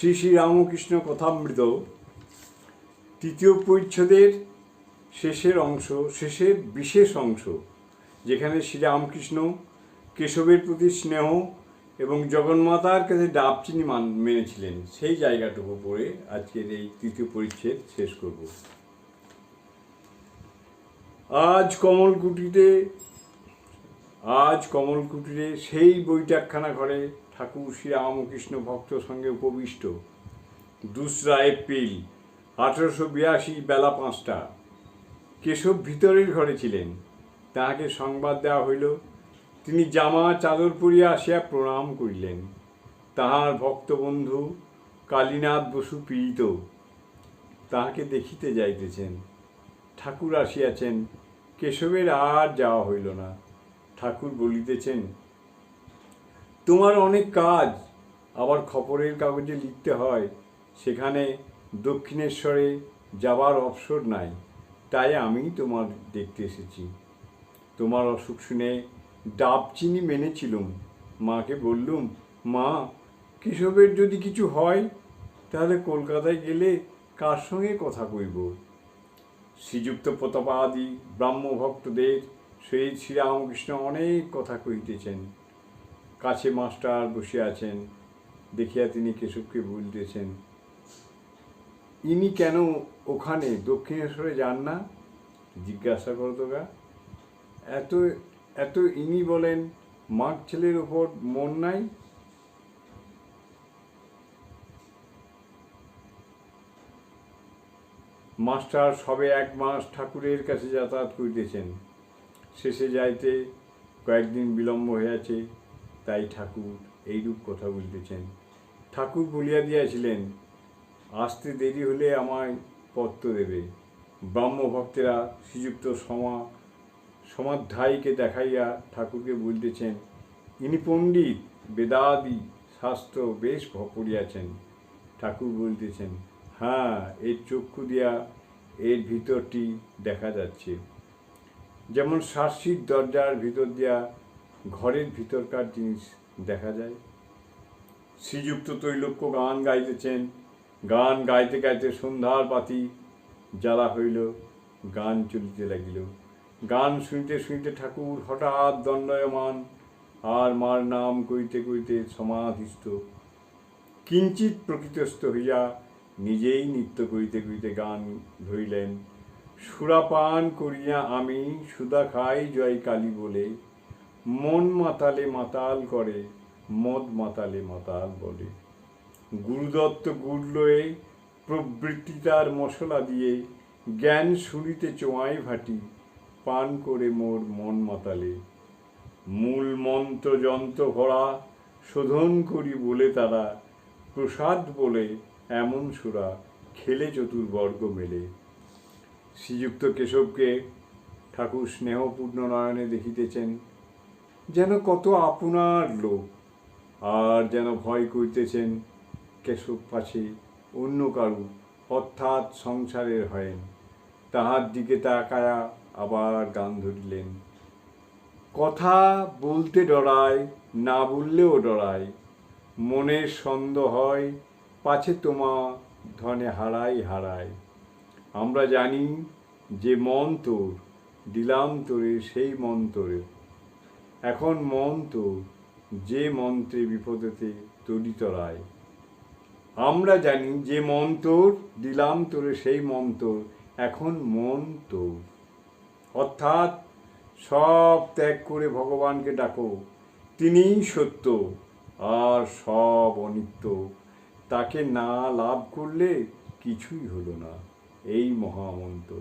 শ্রী শ্রী রামকৃষ্ণ কথামৃত, তৃতীয় পরিচ্ছদের শেষের অংশ, শেষের বিশেষ অংশ, যেখানে শ্রীরামকৃষ্ণ কেশবের প্রতি স্নেহ এবং জগন্মাতার কাছে ডাব চিনি মান, মেনেছিলেন। সেই জায়গাটুকু পড়ে আজকের এই তৃতীয় পরিচ্ছেদ শেষ করব। আজ কমলকুটিতে, আজ কমলকুটিরে সেই বৈঠকখানা ঘরে ঠাকুর শ্রী রামকৃষ্ণ ভক্ত সঙ্গে উপবিষ্ট। দুসরা এপ্রিল, আঠারোশো বিরাশি বেলা পাঁচটা। কেশব ভিতরের ঘরে ছিলেন। তাহাকে সংবাদ দেওয়া হইল, তিনি জামা চাদর পরিয়া আসিয়া প্রণাম করিলেন। তাহার ভক্তবন্ধু কালীনাথ বসু পীড়িত। তাহাকে দেখিতে যাইতেছেন। ঠাকুর আসিয়াছেন। কেশবের আর যাওয়া হইল না। ঠাকুর বলিতেছেন তোমার অনেক কাজ আবার খবরের কাগজে লিখতে হয়। সেখানে দক্ষিণেশ্বরে যাবার অবসর নাই। তাই আমি তোমার দেখতে এসেছি। তোমার অসুখ শুনে ডাব চিনি মেনেছিলুম। মাকে বললুম, মা, কেশবের যদি কিছু হয়, তাহলে কলকাতায় গেলে কার সঙ্গে কথা কইব? শ্রীযুক্ত প্রতাপাদি, ব্রাহ্মভক্তদের সহিত শ্রীরামকৃষ্ণ অনেক কথা কহিতেছেন। কাছে মাস্টার বসে আছেন, দেখিয়া তিনি কেশবকে বলিতেছেন ইনি কেন ওখানে দক্ষিণেশ্বরে যান না? জিজ্ঞাসা করো তো গা। এত এত ইনি বলেন মাঘ ছেলের ওপর মন নাই? মাস্টার সবে এক মাস ঠাকুরের কাছে যাতায়াত করিতেছেন। শেষে যাইতে কয়েকদিন বিলম্ব হইয়াছে। তাই ঠাকুর এইরূপ কথা বলিতেছেন। ঠাকুর বলিয়া দিয়াছিলেন, আসতে দেরি হলে আমায় পত্র দেবে। ব্রাহ্মভক্তেরা শ্রীযুক্ত সমা, সমাধ্যায়ীকে দেখাইয়া ঠাকুরকে বলিতেছেন, ইনি পণ্ডিত, বেদাদি, শাস্ত্র বেশ পড়িয়াছেন। ঠাকুর বলিতেছেন হ্যাঁ এর চক্ষু দিয়া এর ভিতরটি দেখা যাচ্ছে। যেমন শার্সির দরজার ভিতর দিয়া ঘরের ভিতরকার জিনিস দেখা যায়। শ্রীযুক্ত তৈলক্য গান গাইতেছেন। গান গাইতে গাইতে সন্ধ্যার বাতি জ্বালা হইল, গান চলিতে লাগিল। গান শুনিতে শুনিতে ঠাকুর হঠাৎ দণ্ডায়মান আর মার নাম কইতে কইতে সমাধিস্থ। কিঞ্চিত প্রকৃতস্থ হইয়া নিজেই নৃত্য করিতে করিতে গান ধরিলেন। সুরাপান করিয়া আমি সুদা খাই জয় কালী বলে মন মাতালে মাতাল করে, মদ মাতালে মাতাল বলে। গুরুদত্ত গুড়লয়ে প্রবৃত্তি তার মশলা দিয়ে, জ্ঞান শুনিতে চোয়াই ভাটি, পান করে মোর মন মাতালে। মূল মন্ত্র যন্ত্র ভরা, শোধন করি বলে তারা, প্রসাদ বলে এমন সুরা খেলে চতুর্বর্গ মেলে। শ্রীযুক্ত কেশবকে ঠাকুর স্নেহপূর্ণ নয়নে দেখিতেছেন। যেন কত আপনার লোক। আর যেন ভয় করিতেছেন কেশব পাশে অন্য কারু অর্থাৎ সংসারের হয়েন। তাহার দিকে তাকায়া আবার গান ধরিলেন। কথা বলতে ডরায়, না বললেও ডরায়। মনের সন্দেহ হয়, পাছে তোমা ধনে হারাই হারায়। আমরা জানি যে মন তোর, দিলাম তোরে সেই মন তোরে। এখন মন তোর যে মন্ত্রে বিপদেতে তরিতরায় আমরা জানি যে মন তোর দিলাম তোরে, সেই মন তোর এখন মন তোর। অর্থাৎ সব ত্যাগ করে ভগবানকে ডাকো, তিনিই সত্য আর সব অনিত্য। তাকে না লাভ করলে কিছুই হলো না, এই মহামন্ত্র।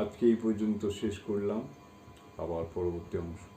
আজকে এই পর্যন্ত শেষ করলাম। আবার পরবর্তী অংশ